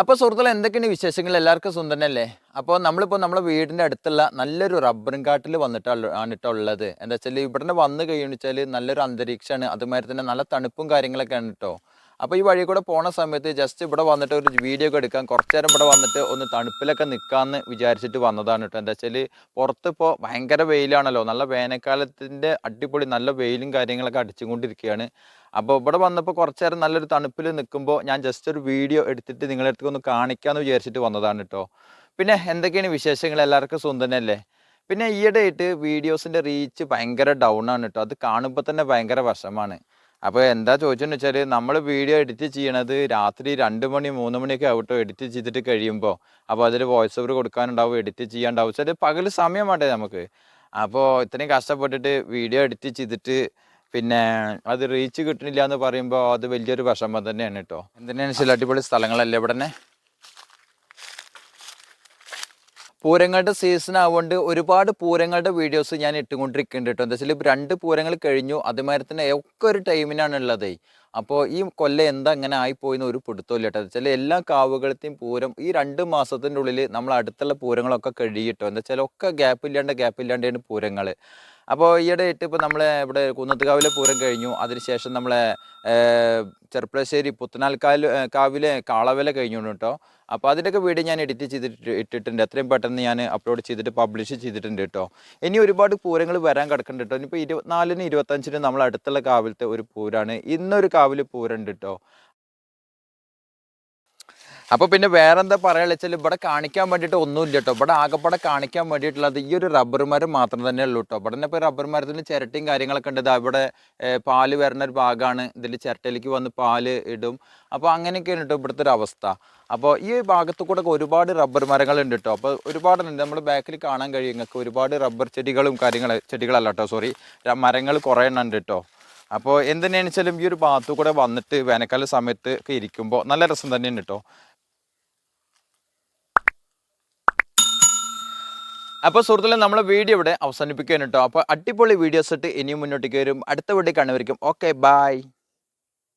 അപ്പോൾ സുഹൃത്തുക്കളെ എന്തൊക്കെയാണ് വിശേഷങ്ങൾ? എല്ലാവർക്കും സുന്ദരനല്ലേ അപ്പോൾ നമ്മളിപ്പോൾ നമ്മുടെ വീടിന്റെ അടുത്തുള്ള നല്ലൊരു റബ്ബറും കാട്ടിൽ വന്നിട്ടാണ് ആണിട്ടുള്ളത് എന്താ വെച്ചാൽ ഇവിടെ വന്ന് കഴിഞ്ഞാൽ നല്ലൊരു അന്തരീക്ഷമാണ് അതുമാതിരി തന്നെ നല്ല തണുപ്പും കാര്യങ്ങളൊക്കെ ആണ് കേട്ടോ അപ്പോൾ ഈ വഴി കൂടെ പോണ സമയത്ത് ജസ്റ്റ് ഇവിടെ വന്നിട്ട് ഒരു വീഡിയോ ഒക്കെ എടുക്കാൻ കുറച്ച് നേരം ഇവിടെ വന്നിട്ട് ഒന്ന് തണുപ്പിലൊക്കെ നിൽക്കാമെന്ന് വിചാരിച്ചിട്ട് വന്നതാണ് കേട്ടോ. എന്താ വെച്ചാൽ പുറത്തിപ്പോൾ ഭയങ്കര വെയിലാണല്ലോ. നല്ല വേനൽക്കാലത്തിന്റെ അടിപൊളി നല്ല വെയിലും കാര്യങ്ങളൊക്കെ അടിച്ചുകൊണ്ടിരിക്കുകയാണ്. അപ്പോൾ ഇവിടെ വന്നപ്പോൾ കുറച്ച് നേരം നല്ലൊരു തണുപ്പിൽ നിൽക്കുമ്പോൾ ഞാൻ ജസ്റ്റ് ഒരു വീഡിയോ എടുത്തിട്ട് നിങ്ങളുടെ അടുത്ത് ഒന്ന് കാണിക്കാമെന്ന് വിചാരിച്ചിട്ട് വന്നതാണ് കേട്ടോ. പിന്നെ എന്തൊക്കെയാണ് വിശേഷങ്ങൾ? എല്ലാവർക്കും സുന്ദരനല്ലേ പിന്നെ ഈയിടെയായിട്ട് വീഡിയോസിന്റെ റീച്ച് ഭയങ്കര ഡൗൺ ആണ് കേട്ടോ. അത് കാണുമ്പോൾ തന്നെ ഭയങ്കര വിഷമാണ് അപ്പോൾ എന്താ ചോദിച്ചെന്ന് വെച്ചാൽ നമ്മൾ വീഡിയോ എഡിറ്റ് ചെയ്യണത് രാത്രി രണ്ട് മണി മൂന്ന് മണിയൊക്കെ ആവട്ടോ എഡിറ്റ് ചെയ്തിട്ട് കഴിയുമ്പോൾ അപ്പോൾ അതിൽ വോയിസ് ഓവർ കൊടുക്കാനുണ്ടാവും എഡിറ്റ് ചെയ്യാനുണ്ടാവും. വെച്ചാൽ പകൽ സമയം വേണ്ടേ നമുക്ക്? അപ്പോൾ ഇത്രയും കഷ്ടപ്പെട്ടിട്ട് വീഡിയോ എഡിറ്റ് ചെയ്തിട്ട് പിന്നെ അത് റീച്ച് കിട്ടണില്ല എന്ന് പറയുമ്പോൾ അത് വലിയൊരു വിഷമം തന്നെയാണ് കേട്ടോ എന്തിനാണ് ചില അടിപൊളി സ്ഥലങ്ങളല്ലേ ഇവിടെ തന്നെ പൂരങ്ങളുടെ സീസൺ ആവുകൊണ്ട് ഒരുപാട് പൂരങ്ങളുടെ വീഡിയോസ് ഞാൻ ഇട്ടുകൊണ്ടിരിക്കുന്നുണ്ട് കേട്ടോ. എന്താ വെച്ചാൽ രണ്ട് പൂരങ്ങൾ കഴിഞ്ഞു. അതുമാതിരി തന്നെ ഒക്കെ ഒരു ടൈമിനാണ് ഉള്ളത്. അപ്പോൾ ഈ കൊല്ലം എന്താ ഇങ്ങനെ ആയിപ്പോയിന്ന് ഒരു പിടുത്തമില്ല കേട്ടോ വെച്ചാൽ എല്ലാ കാവുകളത്തെയും പൂരം ഈ രണ്ട് മാസത്തിന്റെ ഉള്ളിൽ നമ്മൾ അടുത്തുള്ള പൂരങ്ങളൊക്കെ കഴിയിട്ടോ എന്താ വെച്ചാൽ ഒക്കെ ഗ്യാപ്പ് ഇല്ലാണ്ട് ഗ്യാപ്പ് ഇല്ലാണ്ടാണ് പൂരങ്ങൾ അപ്പോൾ ഈയിടെ ആയിട്ട് ഇപ്പോൾ നമ്മളെ ഇവിടെ കുന്നത്തുകാവിലെ പൂരം കഴിഞ്ഞു. അതിനുശേഷം നമ്മളെ ചെർപ്പളശ്ശേരി പുത്തനാൽക്കാൽ കാവിലെ കാളവില കഴിഞ്ഞു കേട്ടോ അപ്പോൾ അതിന്റെയൊക്കെ വീഡിയോ ഞാൻ എഡിറ്റ് ചെയ്തിട്ട് ഇട്ടിട്ടുണ്ട്. എത്രയും പെട്ടെന്ന് ഞാൻ അപ്ലോഡ് ചെയ്തിട്ട് പബ്ലിഷ് ചെയ്തിട്ടുണ്ട് കേട്ടോ ഇനി ഒരുപാട് പൂരങ്ങൾ വരാൻ കിടക്കുന്നുണ്ട് കേട്ടോ ഇനിയിപ്പോൾ ഇരുപത്തിനാലിന് ഇരുപത്തഞ്ചിന് നമ്മൾ അടുത്തുള്ള കാവിലത്തെ ഒരു പൂരാണ്. ഇന്നൊരു കാവിൽ പൂരണ്ട് കേട്ടോ അപ്പോൾ പിന്നെ വേറെന്താ പറയുക വെച്ചാൽ ഇവിടെ കാണിക്കാൻ വേണ്ടിയിട്ട് ഒന്നുമില്ല കേട്ടോ ഇവിടെ ആകെപ്പാടെ കാണിക്കാൻ വേണ്ടിയിട്ടുള്ളത് ഈ ഒരു റബ്ബർ മരം മാത്രം തന്നെ ഉള്ളൂ കേട്ടോ ഇവിടെ ഇപ്പോൾ റബ്ബർ മരത്തിന് ചിരട്ടയും കാര്യങ്ങളൊക്കെ ഉണ്ട്. ഇവിടെ പാൽ വരുന്ന ഒരു ഭാഗമാണ് ഇതിൽ ചിരട്ടയിലേക്ക് വന്ന് പാൽ ഇടും. അപ്പോൾ അങ്ങനെയൊക്കെയാണ് കേട്ടോ ഇവിടുത്തെ ഒരു അവസ്ഥ. അപ്പോൾ ഈ ഭാഗത്തു കൂടെ ഒരുപാട് റബ്ബർ മരങ്ങളുണ്ട് കേട്ടോ. അപ്പോൾ ഒരുപാടുണ്ട് നമ്മൾ ബാക്കിൽ കാണാൻ കഴിയും. ഒരുപാട് റബ്ബർ ചെടികളും കാര്യങ്ങൾ ചെടികളല്ല കേട്ടോ. സോറി മരങ്ങൾ കുറേ എണ്ണം ഉണ്ട് കേട്ടോ. അപ്പോൾ എന്ത് തന്നെയാണെന്ന് വെച്ചാലും ഈ ഒരു ഭാഗത്തു കൂടെ വന്നിട്ട് വേനൽക്കാല സമയത്ത് ഒക്കെ ഇരിക്കുമ്പോൾ നല്ല രസം തന്നെയാണ് കേട്ടോ അപ്പോൾ സുഹൃത്തുക്കളെ നമ്മളെ വീഡിയോ ഇവിടെ അവസാനിപ്പിക്കുകയാണ് കേട്ടോ അപ്പോൾ അടിപൊളി വീഡിയോസ് ഇട്ട് ഇനിയും മുന്നോട്ടേക്ക് വരും. അടുത്ത വീഡിയോ കാണുമായിരിക്കും ഓക്കെ ബൈ.